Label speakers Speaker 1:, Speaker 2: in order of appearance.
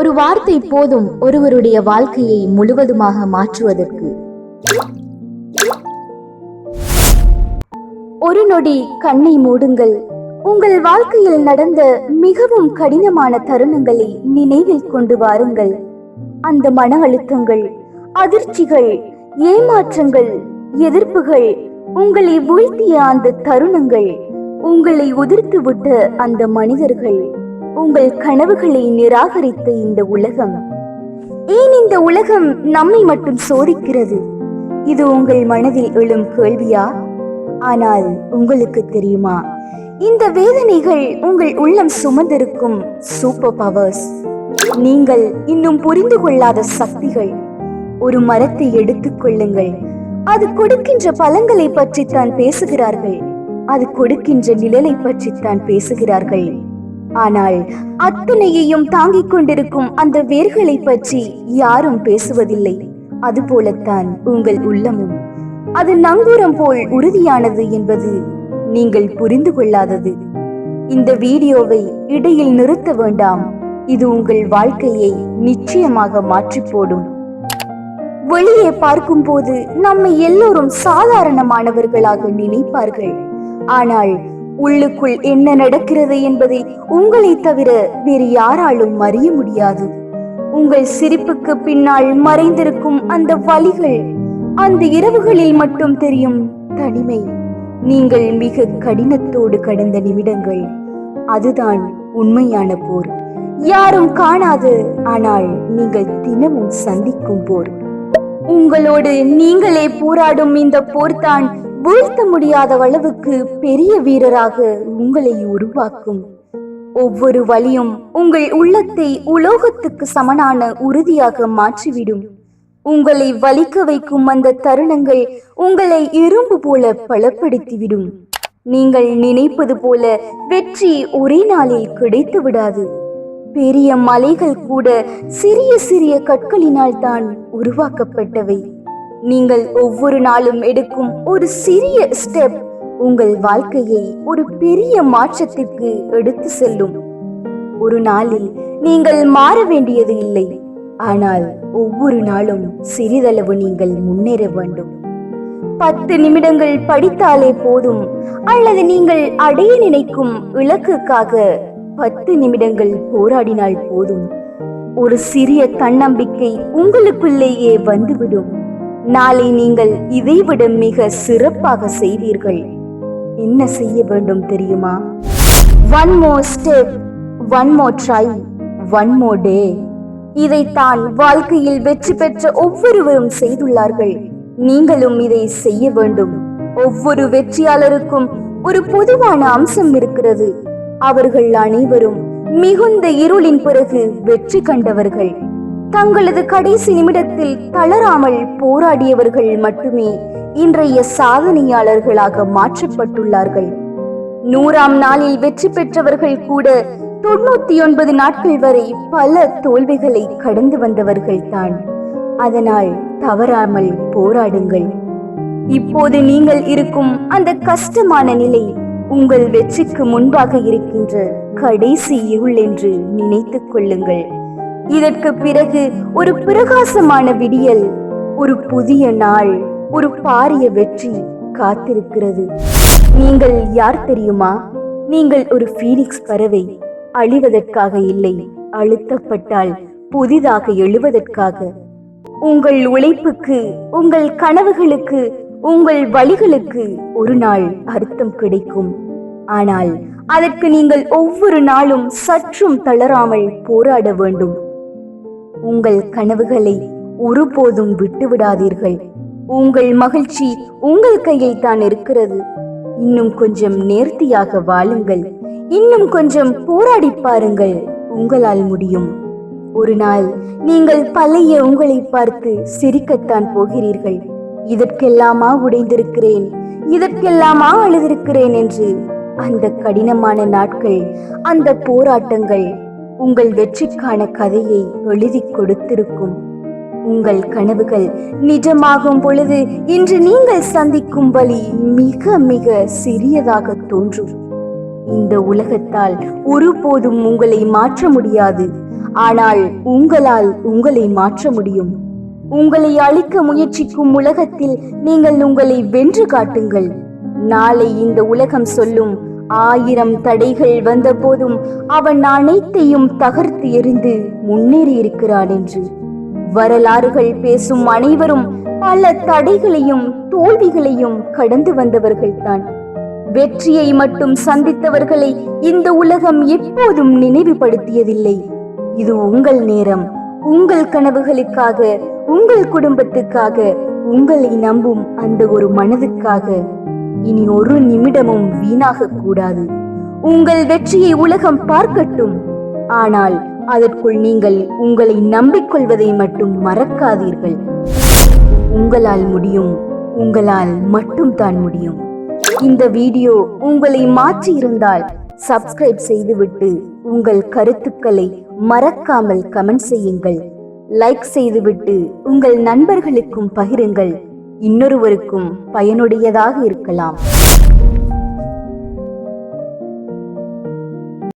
Speaker 1: ஒரு வார்த்தை போதும் ஒருவருடைய வாழ்க்கையை முழுவதுமாக மாற்றுவதற்கு. ஒரு நொடி கண்ணை மூடுங்கள். உங்கள் வாழ்க்கையில் நடந்த மிகவும் கடினமான தருணங்களை நினைவில் கொண்டு வாருங்கள். அந்த மன அழுத்தங்கள் அதிர்ச்சிகள் ஏமாற்றங்கள் எதிர்ப்புகள் உங்களை வீழ்த்திய அந்த தருணங்கள் உங்களை உதிர்த்து விட்ட அந்த மனிதர்கள். உங்கள் கனவுகளை நிராகரித்த இந்த உலகம். ஏன் இந்த உலகம் நம்மை மட்டும் சோதிக்கிறது? இது உங்கள் மனதில் எழும் கேள்வியா? ஆனால் உங்களுக்கு தெரியுமா? இந்த வேதனைகள் உங்கள் உள்ளம் சுமந்திருக்கும் சூப்பர் பவர்ஸ் நீங்கள் இன்னும் புரிந்து கொள்ளாத சக்திகள். ஒரு மரத்தை எடுத்துக் கொள்ளுங்கள். அது கொடுக்கின்ற பழங்களை பற்றித்தான் பேசுகிறார்கள். அது கொடுக்கின்ற நிழலை பற்றித்தான் பேசுகிறார்கள். ஆனால் அத்தனையையும் தாங்கிக் கொண்டிருக்கும் அந்த வேர்களை பற்றி யாரும் பேசுவதில்லை. அதுபோலத்தான் உங்கள் உள்ளமும். அது நங்கூரம் போல் உறுதியானது என்பது நீங்கள் புரிந்து கொள்ளாதது. இந்த வீடியோவை இடையில் நிறுத்த வேண்டாம். இது உங்கள் வாழ்க்கையை நிச்சயமாக மாற்றி போடும் வெளியே பார்க்கும்போது நம்மை எல்லோரும் சாதாரணமானவர்களாக நினைப்பார்கள். ஆனால் உள்ளுக்குள் என்ன நடக்கிறது என்பதை உங்களை தவிர வேறு யாராலும் அறிய முடியாது. உங்கள் சிரிப்புக்கு பின்னால் மறைந்திருக்கும் அந்த வலிகள் அந்த இரவுகளில் மட்டும் தெரியும் தனிமை. நீங்கள் மிக கடினத்தோடு கடந்த நிமிடங்கள். அதுதான் உண்மையான போர். யாரும் காணாது ஆனால் நீங்கள் தினமும் சந்திக்கும் போர். உங்களோடு நீங்களே போராடும் இந்த போர்தான் வீழ்த்த முடியாத அளவுக்கு பெரிய வீரராக உங்களை உருவாக்கும். ஒவ்வொரு வழியும் உங்கள் உள்ளத்தை உலோகத்துக்கு சமனான உறுதியாக மாற்றிவிடும். உங்களை வலிக்க வைக்கும் அந்த தருணங்கள் உங்களை இரும்பு போல பலப்படுத்திவிடும். நீங்கள் நினைப்பது போல வெற்றி ஒரே நாளில் கிடைத்து விடாது பெரிய மலைகள் கூட சிறிய சிறிய கற்களினால் தான் உருவாக்கப்பட்டவை. நீங்கள் ஒவ்வொரு நாளும் எடுக்கும் ஒரு சிறிய ஸ்டெப் உங்கள் வாழ்க்கையை ஒரு பெரிய மாற்றத்திற்கு எடுத்து செல்லும். ஒரு நாளில் நீங்கள் மாற வேண்டியது இல்லை. ஆனால் ஒவ்வொரு நாளும் சிறிதளவு நீங்கள் முன்னேற வேண்டும். பத்து நிமிடங்கள் படித்தாலே போதும். அல்லது நீங்கள் அடைய நினைக்கும் இலக்குக்காக பத்து நிமிடங்கள் போராடினால் போதும். ஒரு சிறிய தன்னம்பிக்கை உங்களுக்குள்ளேயே வந்துவிடும். நாளை நீங்கள் இதைவிட மிக சிறப்பாக செய்வீர்கள். என்ன செய்ய வேண்டும் தெரியுமா? One more step one more try one more day இதைத்தான் வாழ்க்கையில் வெற்றி பெற்ற ஒவ்வொருவரும் செய்துள்ளார்கள். நீங்களும் இதை செய்ய வேண்டும். ஒவ்வொரு வெற்றியாளருக்கும் ஒரு பொதுவான அம்சம் இருக்கிறது. அவர்கள் அனைவரும் மிகுந்த இருளின் பிறகு வெற்றி கண்டவர்கள். தங்களது கடைசி நிமிடத்தில் தளராமல் போராடியவர்கள் மட்டுமே இன்றைய சாதனையாளர்களாக மாற்றப்பட்டுள்ளார்கள். நூறாம் நாளில் வெற்றி பெற்றவர்கள் கூட தொண்ணூத்தி ஒன்பது நாட்கள் வரை பல தோல்விகளை கடந்து வந்தவர்கள் தான். அதனால் தவறாமல் போராடுங்கள். இப்போது நீங்கள் இருக்கும் அந்த கஷ்டமான நிலை உங்கள் வெற்றிக்கு முன்பாக இருக்கின்ற கடைசி இருள் என்று நினைத்துக் கொள்ளுங்கள். இதற்கு பிறகு ஒரு பிரகாசமான விடியல் ஒரு புதிய நாள் ஒரு பாரிய வெற்றி காத்திருக்கிறது. நீங்கள் யார் தெரியுமா? நீங்கள் ஒரு ஃபீனிக்ஸ் பறவை அழிவதற்காக இல்லை அழுத்தப்பட்டால் புதிதாக எழுவதற்காக. உங்கள் உழைப்புக்கு உங்கள் கனவுகளுக்கு உங்கள் வழிகளுக்கு ஒரு நாள் அர்த்தம் கிடைக்கும். ஆனால் அதற்கு நீங்கள் ஒவ்வொரு நாளும் சற்றும் தளராமல் போராட வேண்டும். உங்கள் கனவுகளை ஒருபோதும் விட்டுவிடாதீர்கள். உங்கள் மகிழ்ச்சி உங்கள் கையில் தான் இருக்கிறது. இன்னும் கொஞ்சம் நேர்த்தியாக வாழுங்கள். இன்னும் கொஞ்சம் போராடி பாருங்கள். உங்களால் முடியும். ஒரு நாள் நீங்கள் பழைய உங்களை பார்த்து சிரிக்கத்தான் போகிறீர்கள். இதற்கெல்லாமா உடைந்திருக்கிறேன்? இதற்கெல்லாமா அழுதிருக்கிறேன்? என்று அந்த கடினமான நாட்கள் அந்த போராட்டங்கள் உங்கள் வெற்றிக்கான கதையை எழுதி கொடுத்திருக்கும். உங்கள் கனவுகள் நிஜமாகும் பொழுது இன்று நீங்கள் சந்திக்கும் வழி மிக மிக சிறியதாக தோன்றும். இந்த உலகத்தால் ஒருபோதும் உங்களை மாற்ற முடியாது. ஆனால் உங்களால் உங்களை மாற்ற முடியும். உங்களை அழிக்க முயற்சிக்கும் உலகத்தில் நீங்கள் உங்களை வென்று காட்டுங்கள். நாளை இந்த உலகம் சொல்லும் ஆயிரம் தடைகள் வந்தபோதும் அவன் அனைத்தையும் தகர்த்து எறிந்து முன்னேறி இருக்கிறான் என்று. வரலாறுகள் பேசும் அனைவரும் பல தடைகளையும் தோல்விகளையும் கடந்து வந்தவர்கள்தான். வெற்றியை மட்டும் சந்தித்தவர்களை இந்த உலகம் எப்போதும் நினைவுபடுத்தியதில்லை. இது உங்கள் நேரம். உங்கள் கனவுகளுக்காக உங்கள் குடும்பத்துக்காக உங்களை நம்பும் அந்த ஒரு மனதுக்காக. இனி ஒரு நிமிடமும் வீணாக கூடாது. உங்கள் வெற்றியை உலகம் பார்க்கட்டும். ஆனால் அதற்குள் நீங்கள் உங்களை நம்பிக்கொள்வதை மட்டும் மறக்காதீர்கள். உங்களால் முடியும் உங்களால் மட்டும் தான் முடியும். இந்த வீடியோ உங்களை மாற்றி இருந்தால் சப்ஸ்கிரைப் செய்துவிட்டு உங்கள் கருத்துக்களை மறக்காமல் கமெண்ட் செய்யுங்கள். லைக் செய்துவிட்டு உங்கள் நண்பர்களுக்கும் பகிருங்கள். இன்னொருவருக்கும் பயனுடையதாக இருக்கலாம்.